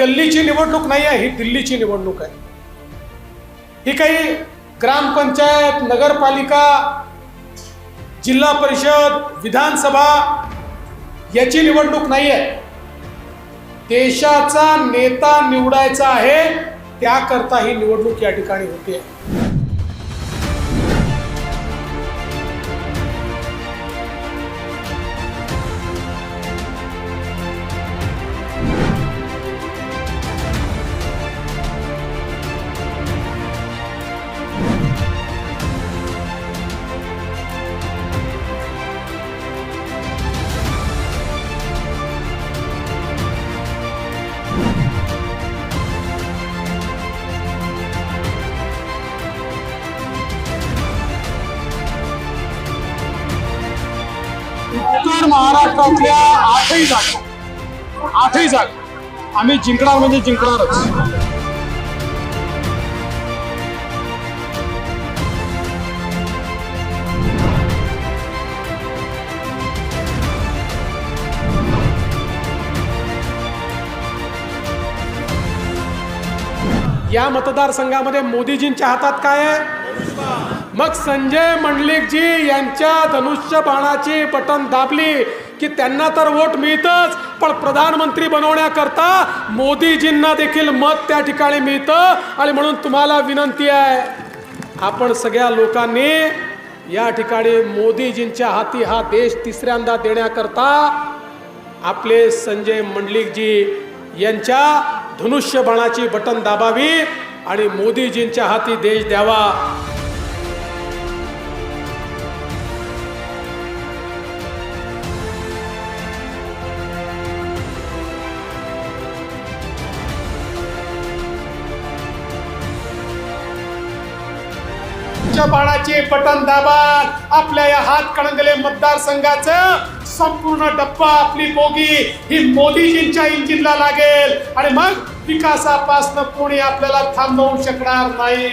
गल्लीची निवडणूक नाही आहे ही दिल्लीची निवडणूक आहे. ही काही ग्रामपंचायत नगरपालिका जिल्हा परिषद विधानसभा याची निवडणूक नाही आहे. देशाचा नेता निवडायचा आहे त्याकरता ही निवडणूक या ठिकाणी होते. महाराष्ट्रातल्या आठही जागा आठही जागा आम्ही जिंकणार म्हणजे जिंकणारच. या मतदारसंघामध्ये मोदीजींच्या हातात काय आहे? मग संजय मंडलिकजी यांच्या धनुष्य बाणाची बटन दाबली की त्यांना तर वोट मिळतच पण प्रधानमंत्री बनवण्याकरता मोदीजींना देखील मत त्या ठिकाणी मिळतं. आणि म्हणून तुम्हाला विनंती आहे आपण सगळ्या लोकांनी या ठिकाणी मोदीजींच्या हाती हा देश तिसऱ्यांदा देण्याकरता आपले संजय मंडलिकजी यांच्या धनुष्यबाणाची बटन दाबावी आणि मोदीजींच्या हाती देश द्यावा. बाणाचे बटन दाबा आपल्या या हात कणंगले मतदारसंघाचं संपूर्ण डप्पा आपली बोगी ही मोदीजींच्या इंजिनला लागेल. आणि मग विकासापासनं कोणी आपल्याला थांबवू शकणार नाही.